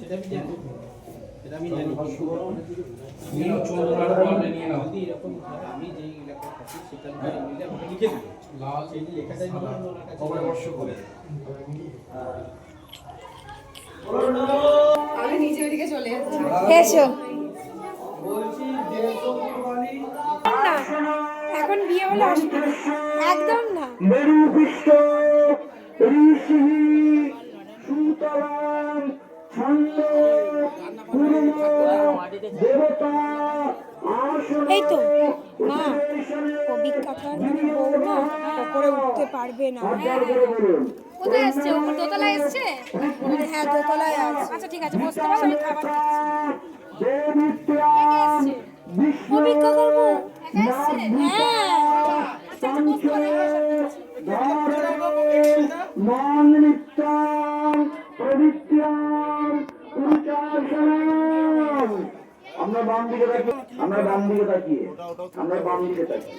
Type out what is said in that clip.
সেটা আমি জানি সেটা আমি জানি নিয়ে চন্দ্রনাথ বললে নিয়ে নাও যদি এরকম হয় আমি যেই এলাকায় থাকি সেখানকার মিলে আমাকে লিখে দিবে লাল সেই লেখাটা ওনার কাছে পরামর্শ করে আমি নিচে ওইদিকে চলে যাচ্ছি। এসো। বলছি দেড়শো কোরবানি এখন বিয়ে হলে একদম না। মেরু বিশ্ব ঋষি এই তো মা কবি কাকার মানে ওপরে উঠতে পারবে না কোথায় ওপর দোতলায় এসছে হ্যাঁ দোতলায় আছে আচ্ছা ঠিক আছে বসতে পারো আমি খাবার দিচ্ছি কবি কাকার বউ হ্যাঁ আচ্ছা আচ্ছা বসতে পারো মান নিত্যাম আমরা বাম দিকে তাকিয়ে আমরা বাম দিকে তাকিয়ে আমরা বাম দিকে তাকিয়ে।